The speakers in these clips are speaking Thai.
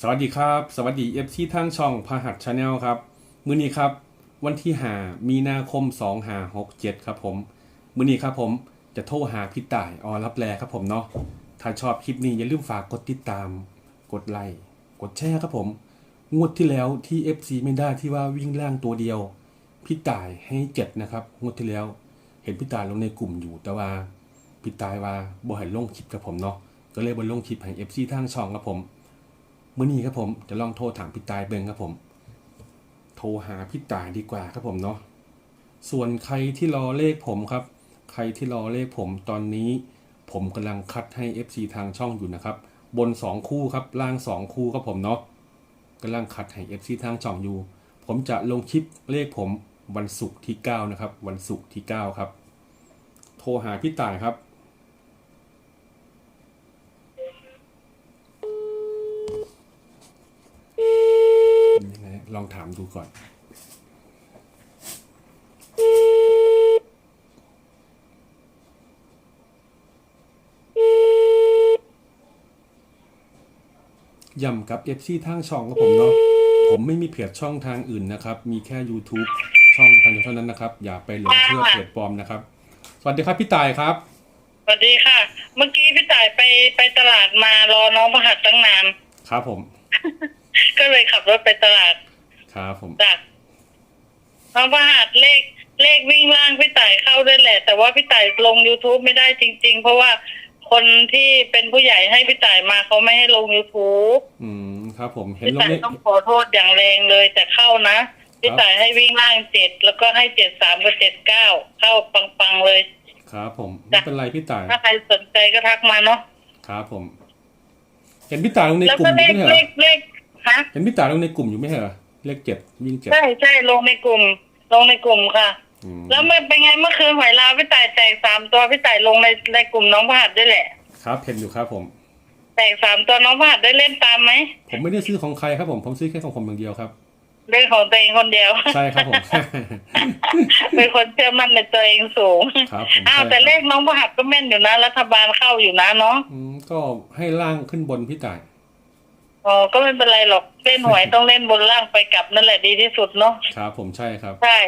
สวัสดีครับ สวัสดีเอฟซีทางช่องพหัสชาแนลครับ มื้อนี้ครับ วันที่หามีนาคม2 5 6 7 ครับผม มื้อนี้ครับผมจะโทรหาพี่ต่ายออรับแลครับผมเนาะถ้าชอบคลิปนี้อย่าลืมฝากกดติดตาม กดไลค์กดแชร์ครับผม งวดที่แล้วที่ FC ไม่ได้ที่ว่าวิ่งล่างตัวเดียวพี่ต่ายให้เจ็ดนะครับงวดที่แล้วเห็นพี่ต่ายลงในกลุ่มอยู่แต่ว่าพี่ต่ายว่าบ่ให้ลงคลิปกับผมเนาะก็เลยบ่ลงคลิปให้ FC ทางช่องครับผม มื่อนี้ครับผมจะลองโทรถามพี่ตายเบิงครับผม โทรหาพี่ตายดีกว่าครับผมเนาะส่วนใครที่รอเลขผมครับ ใครที่รอเลขผมตอนนี้ ผมกำลังคัดให้ FC ทางช่องอยู่นะครับ บน 2 คู่ครับล่าง 2 คู่ครับผมเนาะกำลังคัดให้ FC ทางช่องอยู่ ผมจะลงคลิปเลขผมวันศุกร์ที่ 9 นะครับ วันศุกร์ที่ 9 ครับ โทรหาพี่ตายครับ ยังไง ลองถามดูก่อนย่ำกับ FC ทางช่องครับผมเนาะผมไม่มีเพจช่องทางอื่นนะครับ มีแค่ YouTube ช่องทางเดียวเท่านั้นนะครับ อย่าไปหลงเชื่อเพจปลอมนะครับ สวัสดีครับพี่ตายครับ สวัสดีค่ะ เมื่อกี้พี่ต่ายไปไปตลาดมารอน้องประหัดตั้งนาน ครับผม ก็เลยขับรถไปตลาด ครับผมจากน้องประหัดเลขเลขวิ่งล่างพี่ต่ายเข้าด้วยแหละ แต่ว่าพี่ต่ายลง youtube ไม่ได้จริง ๆ เพราะว่าคนที่เป็นผู้ใหญ่ให้พี่ต่ายมาเขาไม่ให้ลง youtube อืมครับผมเห็นพี่ลงต่ายในต้องขอโทษอย่างแรงเลยแต่เข้านะพี่ต่ายให้วิ่งล่างเจ็ดแล้วก็ให้เจ็ดสามกับเจ็ดเก้าเข้าปังๆเลย ครับผมไม่เป็นไรพี่ตายถ้าใครสนใจก็ทักมาเนาะครับผม เห็นพี่ตายลงในแล้วกลุ่ก็มอเลยู่ขไม่ใช่เหรเลอขเลขฮะเห็นพี่ตายลงในกลุ่มอยู่ไม่ใช่เหรอ เลขเจ็ดวิ่งเจ็ดใช่ใช่ลงในกลุ่ม ลงในกลุ่มค่ะ อืมแล้วมันเป็นไงเมื่อคืนหวยลาวพี่ต่ายแตกสามตัวพี่ต่ายลงในในกลุ่มน้องพหัดด้วยแหละ ครับเห็นอยู่ครับผม แตกสามตัวน้องพหัดได้เล่นตามไหมผมไม่ได้ซื้อของใครครับผมผมซื้อแค่ของผมอย่างเดียวครับเรื่องของตัวเองคนเดียว ใช่ครับผม เป็นคนเชื่อมั่นในตัวเองสูงครับผมอ้าวใช่แต่เลครับขน้องพหัดก็แม่นอยู่นะ รัฐบาลเข้าอยู่นะเนาะ อืมก็ให้ล่างขึ้นบนพี่ตาย อ๋อก็ไม่เป็นไรหรอกเล่นหวยต้องเล่นบนล่างไปกลับนั่นแหละดีที่สุดเนาะครับผมใช่ครับ ใช่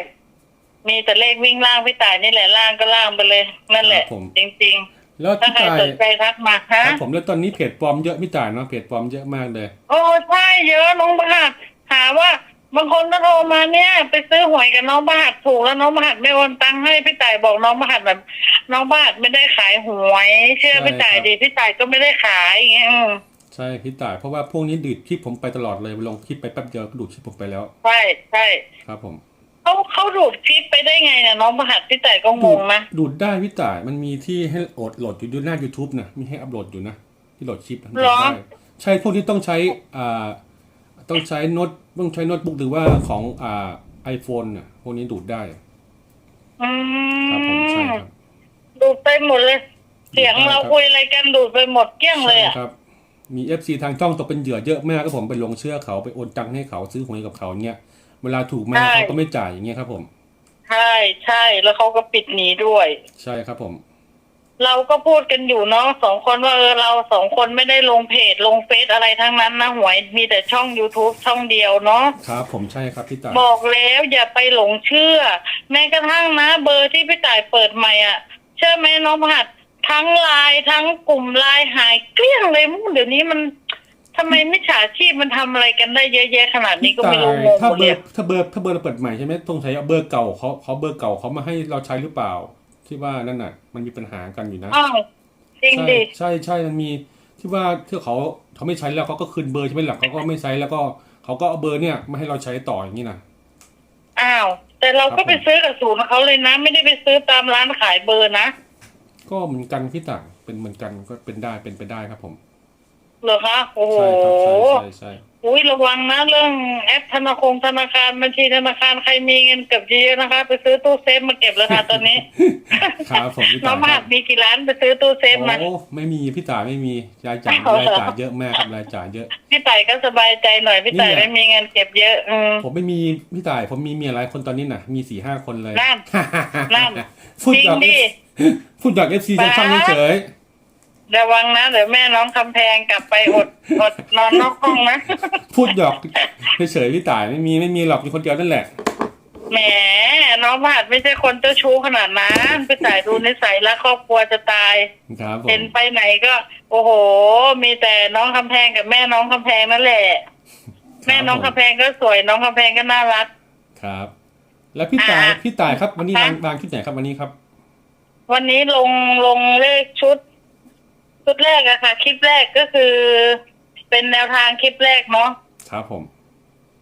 มีแต่เลขวิ่งล่างพี่ต่ายนี่แหละล่างก็ล่างไปเลย นั่นแหละ ครับผม จริงแล้วๆถ้าพี่ใครตายสนใจทักมาฮะ ครับผมแล้วตอนนี้เพจปลอมเยอะพี่ตายเนาะเพจปลอมเยอะมากเลย โอ้ใช่เยอะน้องประหัดถามว่า บางคนก็โทรมาเนี่ย ไปซื้อหวยกับน้องประหัดถูกแล้วน้องประหัดไม่โอนตังค์ให้พี่ต่ายบอกน้องประหัดแบบ น้องประหัดไม่ได้ขายหวย เชื่อใช่พี่ต่ายครับ ดีพี่ต่ายก็ไม่ได้ขายอย่างเงี้ยอืม ใช่พี่ตายเพราะว่าพวกนี้ดูดคลิปผมไปตลอดเลยลงคลิปไปแป๊บเดียวก็ดูดคลิปผมไปแล้ว ใช่ใช่ครับผมเขาเขาดูดคลิปไปได้ไงเนี่ยน้องประหัดพี่ต่ายก็งดูงดนะดูดได้พี่ตายมันมีที่ให้โหลดโหลดอยู่ดูหน้า YouTube นะมีให้อัปโหลดอยู่นะ ที่โหลดคลิปนะโหลดได้ใช่พวกที่ต้องใช้อ่าต้องใช้โน้ตต้องใช้โน้ตบุ๊กหรือว่าของอ่าไอโฟนน่ะพวกนี้ดูดได้อืครับผมใช่มครับดูดไปหมดเลย เสียงเราคุยอะไรกันดูดไปหมดเกลี้ยงเลยใช่อะครับ มีเอฟซีทางช่องตกเป็นเหยื่อเยอะมากก็ผมไปลงเชื่อเขาไปโอนตังค์ให้เขาซื้อหวยกับเขาเนี่ยเวลาถูกมาเขาก็ไม่จ่ายอย่างเงี้ยครับผม ใช่ใช่แล้วเขาก็ปิดหนีด้วย ใช่ครับผม เราก็พูดกันอยู่เนาะสองคนว่าเออเราสองคนไม่ได้ลงเพจลงเฟซอะไรทั้งนั้นนะหวยมีแต่ช่อง youtube ช่องเดียวเนาะ ครับผมใช่ครับพี่ตายบอกแล้วอย่าไปหลงเชื่อ แม้กระทั่งนะ เบอร์ที่พี่ต่ายเปิดใหม่อะ เชื่อไหมน้องพหัด ทั้งไลน์ทั้งกลุ่มไลน์หายเกลี้ยงเลยมึงเดี๋ยวนี้มันทำไมมิจฉาชีพมันทำอะไรกันได้เยอะแยะขนาดนี้ก็ตาไม่ยรู้งงถ้าหมดเบเลอยร์ถ้าเบอร์ถ้าเบอร์เราเปิดใหม่ใช่ไหมต้องใช้เอาเบอร์เก่าเขาเขาเบอร์เก่าเขามาให้เราใช้หรือเปล่า ที่ว่านั่นน่ะ มันมีปัญหากันอยู่นะ อ้าวจริงใช่ดิใช่ใช่มันมีที่ว่าที่เขาเขาไม่ใช้แล้วเขาก็คืนเบอร์ใช่ไหมหลักเขาก็ไม่ใช้แล้วก็เขาก็เอาเบอร์เนี่ยมาให้เราใช้ต่ออย่างนี้นะ อ้าว แต่เราครัก็บผมไปซื้อกับศูนย์เขาเลยนะ ไม่ได้ไปซื้อตามร้านขายเบอร์นะ ก็เหมือนกันพี่ต่างเป็นเหมือนกันก็เป็นได้เป็นไปได้ครับผม เหรอคะ โอ้โห ใช่ครับใช่ใช่ใช่ อุ้ยระวังนะเรื่องแอปธนาคารธนาคารบัญชีธนาคารใครมีเงินเก็บเยอะๆนะคะ ไปซื้อตู้เซฟมาเก็บแล้วค่ะตอนนี้ครับผมพี่น้ต่าองคมารัดบมีกี่ล้านไปซื้อตู้เซฟมาโอ้ไม่มีพี่ต่ายไม่มีรายจ่ายเอาเหรอรายจ่ายเยอะมากครับรายจ่ายเยอะ พี่ต่ายก็สบายใจหน่อยพี่ต่ายนี่แหละไม่มีเงินเก็บเยอะอืมผมไม่มีพี่ต่ายผมมีเมียหลายคนตอนนี้น่ะ มีสี่ห้าคนเลยนั่นนั่นพูดจริงจากดิพูดจากเอฟซีป๊าช่างเฉย ระวังนะเดี๋ยวแม่น้องคำแพงกลับไปอดอดนอนนอกห้องนะพูดหยอกเฉยๆพี่ต่ายไม่มีไม่มีหรอกมีคนเดียวนั่นแหละแหมน้องพหัดไม่ใช่คนเจ้าชู้ขนาดนั้นไปจ่ายดูนิสัยและครอบครัวจะตายครับผมเห็นไปไหนก็ โอ้โห มีแต่น้องคำแพงกับแม่น้องคำแพงนั่นแหละ แม่น้องคำแพงก็สวยน้องคำแพงก็น่ารักครับ แล้วพี่ต่ายอ่าพี่ต่ายครับ วันนี้ค่ะวางวางคลิปไหนครับวันนี้ครับ วันนี้ลงลงเลขชุด ชุดแรกอะค่ะ คลิปแรกก็คือ เป็นแนวทางคลิปแรกเนาะครับผม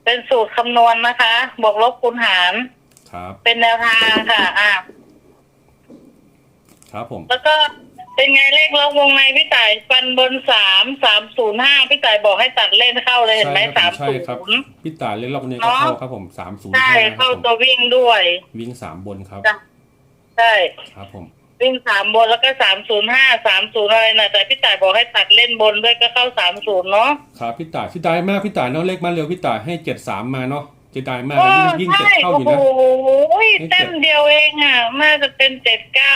เป็นสูตรคำนวณนะคะ บวกลบคูณหาร ครับ เป็นแนวทางค่ะ อะ ครับผม แล้วก็เป็นไงเลขล็อกวงในพี่ต่ายฟันบนสามสามศูนย์ห้าพี่ต่ายบอกให้ตัดเล่นเข้าเลยเห็นไหมใช่คสารับมใช่ศูครับนย์ พี่ต่ายเล่นรอบนี้ก็เนาะเข้าครับผมสามศูนย์ใช่ห้าครัเข้าบผมตัววิ่งด้วย วิ่งสามบนครับ จ้ะใช่ ครับผม วิ่งสามบนแล้วก็สามศูนย์ห้าสามศูนย์อะไรนะแต่พี่ต่ายบอกให้ตัดเล่นบนด้วยก็เข้าสามศูนย์เนาะครับพี่ต่ายพี่ต่ายมากพี่ต่ายเนาะเลขมาเร็วพี่ต่ายให้เจ็ดสามมาเนาะเจะได้มากโอ้เลยวิ่งวิ่งเจ็ดใช่เข้าอยู่โอ้นะโหให้เจ็ดแต้มเดียวเองอะน่าจะเป็นเจ็ดเก้า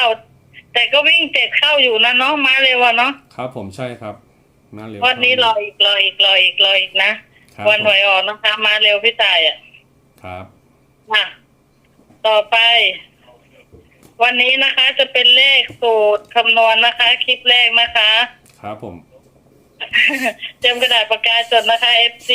แต่ก็วิ่งเจ็ดเข้าอยู่นะเนาะมาเร็วอะเนาะครับ ผมใช่ครับมาเร็ววันนี้รออีกรออีกรออีกรออีกนะครับวันหวยออกนะคะมาเร็วพี่ต่ายอะครับอะต่อไป วันนี้นะคะจะเป็นเลขสูตรคำนวณนะคะ คลิปแรกนะคะ ครับผม เตรียมกระดาษปากกาจดนะคะ FC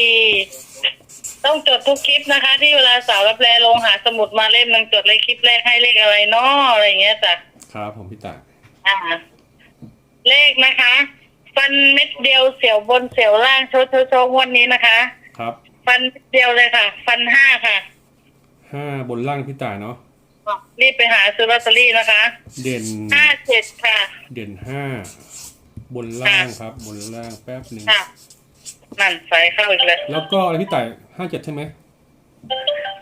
ต้องจดทุกคลิปนะคะ ที่เวลาสาวรับแลลงหาสมุดมาเล่มหนึงจดเลยคลิปแรกให้เลขอะไรเนาะอะไรอย่างเงี้ยจ้ะครับผมพี่ต่ายอ่า เลขนะคะ ฟันเม็ดเดียวเสียวบนเสียวล่างโชว์โชว์โชว์งวันนี้นะคะ ครับ ฟันเม็ดเดียวเลยค่ะ ฟันห้าค่ะห้าบนล่างพี่ต่ายเนาะ รีบไปหาซื้อลอตเตอรี่นะคะเด่นห้าเจ็ดค่ะ เด่นห้าบนล่างครับ บนล่างแป๊บหนึ่งค่ะ นั่นใส่เข้าอีกแล้วแล้วก็อะไรพี่ต่ายห้าเจ็ดใช่ไหม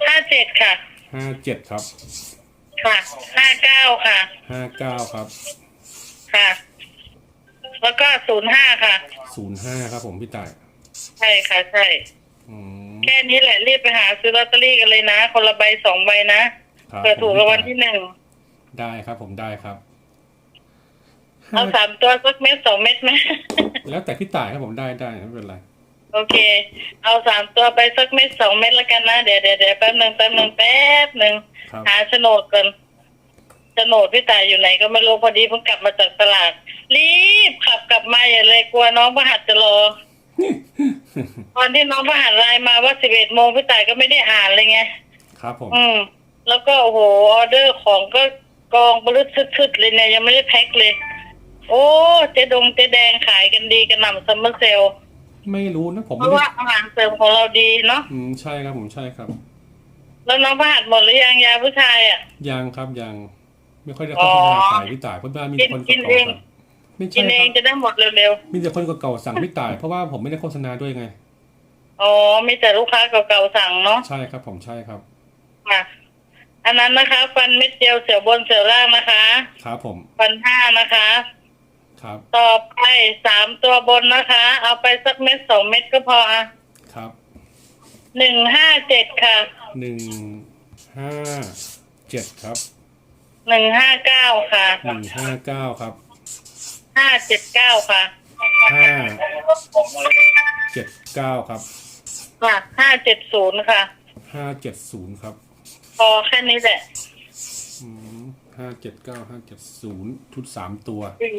ห้าเจ็ดค่ะ ห้าเจ็ดครับค่ะห้าเก้าค่ะ ห้าเก้าครับค่ะ แล้วก็ศูนย์ห้าค่ะศูนย์ห้าครับผมพี่ต่ายใช่ค่ะใช่ อืมแค่นี้แหละรีบไปหาซื้อลอตเตอรี่กันเลยนะ คนละใบสองใบนะ ครับเผื่อถูกรางวัลที่หนึ่งได้ครับผมได้ครับเอาสามตัวสักเม็ดสองเม็ดไหมแล้วแต่พี่ต่ายครับผมได้ได้ไม่เป็นไรโอเค เอาสามตัวไปสักเม็ดสองเม็ดแล้วกันนะเดี๋ยวเดี๋ยวเดี๋ยวแป๊บหนึ่งแป๊บหนึ่งแป๊บหนึ่งครับหาโฉนดก่อนโฉนดพี่ตายอยู่ไหนก็ไม่รู้พอดีเพิ่งกลับมาจากตลาด รีบขับกลับมาอย่าเลยกลัวน้องประหัดจะรอตอนที่น้องประหัดไลน์มาว่าสิบเอ็ดโมงพี่ตายก็ไม่ได้อ่านเลยไง ครับผม อืม แล้วก็โอ้โหออเดอร์ของก็กองบรุษทึดๆเลยเนี่ยยังไม่ได้แพ็คเลย โอ้เจ๊ดงเจ๊แดงขายกันดีกันหน่ำซัมเมอร์เซลไม่รู้นะผมเพไม่ราะได้ว่าอาหารเสริมของเราดีเนาะอืมใช่ครับผมใช่ครับ แล้วน้องประหัดหมดหรือยังยาผู้ชายอะ ยังครับยัง ไม่ค่อยได้โฆษณาอ๋อขายพี่ต่ายเพราะว่ามีกินคนกินเก่าเองๆสั่งไม่กิใช่นคเองรับจะได้หมดเร็วมีแต่คนเก่าๆสั่งพี่ต่ายเพราะว่าผมไม่ได้โฆษณาด้วยไง ๆอ๋อมีแต่ลูกค้าเก่าๆสั่งเนาะใช่ครับผมใช่ครับ ค่ะ อันนั้นนะคะ ฟันเม็ดเดียวเสียวบนเสียวล่างนะคะ ครับผมฟันห้านะคะ ครับต่อไปสามตัวบนนะคะ เอาไปสักเม็ดสองเม็ดก็พออะครับหนึ่งห้าเจ็ดค่ะหนึ่งห้าเจ็ดครับหนึ่งห้าเก้าค่ะหนึ่งห้าเก้าครับห้าเจ็ดเก้าค่ะห้าเจ็ดเก้าครับค่ะห้าเจ็ดศูนย์ค่ะห้าเจ็ดศูนย์ครับ พอแค่นี้แหละห้าเจ็ดเก้าห้าเจ็ดศูนย์ชุดสามตัวสี่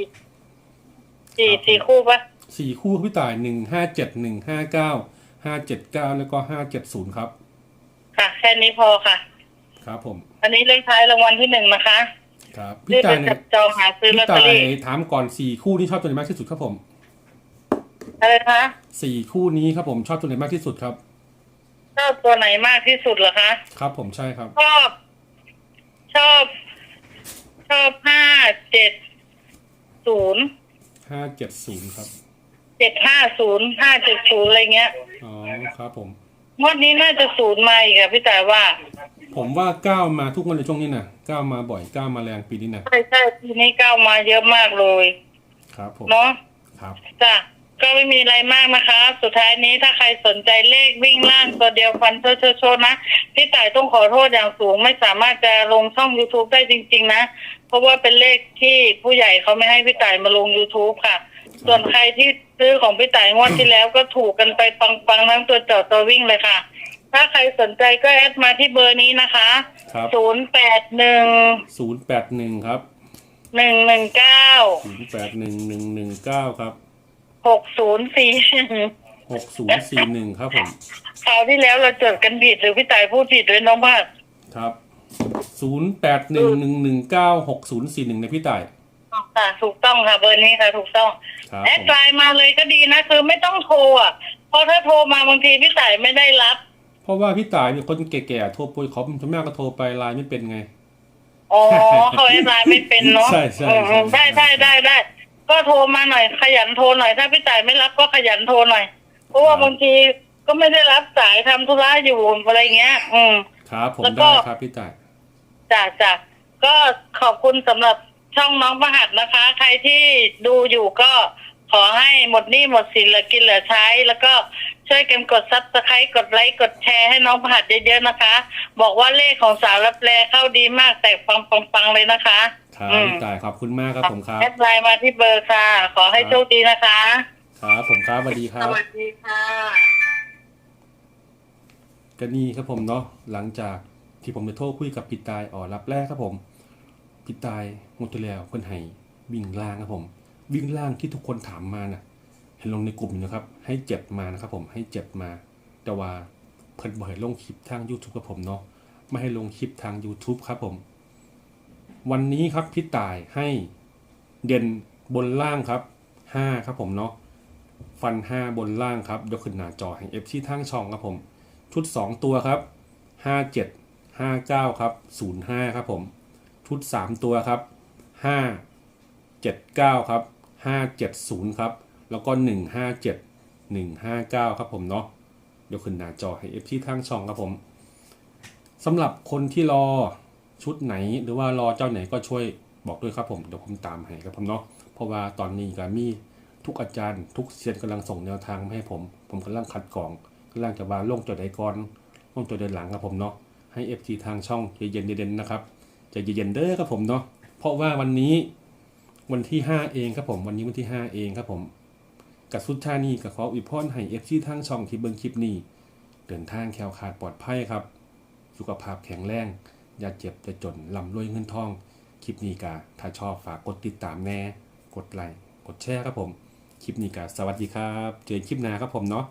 สี่สี่คู่ปะสี่คู่ครับพี่ต่ายหนึ่งห้าเจ็ดหนึ่งห้าเก้าห้าเจ็ดเก้าแล้วก็ห้าเจ็ดศูนย์ครับ ค่ะ แค่นี้พอค่ะ ครับผม อันนี้เลขท้ายรางวัลที่หนึ่งนะคะ ครับรีพี่บต่าไปยเนี่จัยบจองหาซื้อลอพี่ตเตอต่ายรี่ถามก่อนสี่คู่ที่ชอบตัวไหนมากที่สุดครับผมอะไรคะสี่คู่นี้ครับผมชอบตัวไหนมากที่สุดครับ ชอบตัวไหนมากที่สุดเหรอคะครับ ผมใช่ครับ ชอบ ชอบ ชอบห้าเจ็ดศูนย์ห้าเจ็ดศูนย์ครับเจ็ดห้าศูนย์ห้าเจ็ดศูนย์อะไรเงี้ยอ๋อครับ ผมงวดนี้น่าจะศูนย์มาอีกอะพี่แต่ว่า ผมว่าก้าวมาทุกวันในช่วงนี้นะก้าวมาบ่อยก้าวมาแรงปีนี้นะใช่ใช่ปีนี้ก้าวมาเยอะมากเลย ครับผมเนาะครับจ้ะ ก็ไม่มีอะไรมากนะคะ สุดท้ายนี้ถ้าใครสนใจเลขวิ่งล่างตัวเดียวฟันโชว์โชว์โชว์นะ พี่ต่ายต้องขอโทษอย่างสูง ไม่สามารถจะลงช่อง youtube ได้จริง ๆ นะ เพราะว่าเป็นเลขที่ผู้ใหญ่เขาไม่ให้พี่ต่ายมาลง youtube ค่ะ ส่วนใครที่ซื้อของพี่ต่ายงวดที่แล้วก็ถูกกันไปปังๆทั้งตัวเจอดตัววิ่งเลยค่ะ ถ้าใครสนใจก็แอดมาที่เบอร์นี้นะคะครับศูนย์แปดหนึ่งศูนย์แปดหนึ่งครับหนึ่งหนึ่งเก้าศูนย์แปดหนึ่งหนึ่งหนึ่งเก้าครับ หกศูนย์สี่หกศูนย์สี่หนึ่งครับผมคราวที่แล้วเราจดกันผิดหรือพี่ต่ายพูดผิดด้วยน้องพาดครับศูนย์แปดหนึ่งหนึ่งหนึ่งเก้าหกศูนย์สี่หนึ่งในพี่ต่ายค่ะถูกต้องค่ะเบอร์นี้ค่ะ ถูกต้องครับแอดผมไลน์มาเลยก็ดีนะคือไม่ต้องโทรอะเพราะถ้าโทรมาบางทีพี่ต่ายไม่ได้รับ เพราะว่าพี่ต่ายเป็นคนแก่ๆโทรไปเขาส่วนมากก็โทรไปไลน์ไม่เป็นไงอ๋อเขาแอดไลน์ไม่เป็นเนาะใช่ใช่อืมอืมใช่ได้ได้ได้ได้ ก็โทรมาหน่อยขยันโทรหน่อยถ้าพี่ต่ายไม่รับก็ขยันโทรหน่อย เพราะว่าบางทีก็ไม่ได้รับสายทำธุระอยู่อะไรเงี้ย อืมครับผมแล้วก็ได้ครับพี่ต่ายจ้ะจ้ะก็ขอบคุณสำหรับช่องน้องประหัดนะคะ ใครที่ดูอยู่ก็ขอให้หมดหนี้หมดสินเหลือกินเหลือใช้ แล้วก็ช่วยกันกดซับสไครต์กดไลค์กดแชร์ให้น้องประหัดเยอะๆนะคะ บอกว่าเลขของสาวรับแลเข้าดีมากแต่ปังปังปังๆเลยนะคะ ครับอืม พี่ต่ายขอบคุณมากครับผมครับ แอดไลน์มาที่เบอร์ค่ะ ขอให้โชคดีนะคะ ครับผมครับสวัสดีคสรับวัสดีค่ะ ก็นี่ครับผมเนาะหลังจากที่ผมจะโทรคุยกับพี่ตายอ๋อรับแรกครับผมพี่ตายงวดที่แล้วเพิ่นให้วิ่งล่างครับผม วิ่งล่างที่ทุกคนถามมาน่ะ เห็นลงในกลุ่มอยู่นะครับ ให้เจ็ดมานะครับผมให้เจ็ดมา แต่ว่าเพิ่นบ่ให้ลงคลิปทาง YouTube กับผมเนาะไม่ให้ลงคลิปทาง YouTube ครับผม วันนี้ครับพี่ตายให้เด่นบนล่างครับห้าครับผมเนาะฟันห้าบนล่างครับยกขึ้นหน้าจอให้ FC ทางช่องครับผม ชุด 2 ตัวครับ 57 59 ครับ 05 ครับผม ชุด 3 ตัวครับ 5 79 ครับ 570 ครับ แล้วก็ 157 159 ครับผมเนาะยวขึ้นหน้าจอให้ f ที่ทางช่องครับผมสำหรับคนที่รอ ชุดไหนหรือว่ารอเจ้าไหนก็ช่วยบอกด้วยครับผมเดี๋ยวผมตามให้ครับผมเนาะเพราะว่าตอนนี้ก็มีทุกอาจารย์ ทุกเซียนกำลังส่งแนวทางมาให้ผม ผมกำลังคัดกรองกำลังจะวางลงตัวใดก่อนลงตัวเดินหลังครับผมเนาะให้ FG ทางช่องใจเย็นๆเย็นนะครับใจะเย็นๆเด้อครับผมเนาะเพราะว่าวันนี้วันที่ 5 เองครับผมวันนี้วันที่ 5 เองครับผมกับสุดท้านี้ก็ขออวยพรให้ FG ทางช่องที่เบิ่งคลิปนี้เดินทางแคล้วคลาดปลอดภัยครับ สุขภาพแข็งแรง อย่าเจ็บอย่าจนลำรวยเงินทอง คลิปนี้กาถ้าชอบฝากกดติดตามแน่ กดไลค์ กดแชร์ครับผม คลิปนี้กาสวัสดีครับ เจอกันคลิปหน้าครับผมเนาะ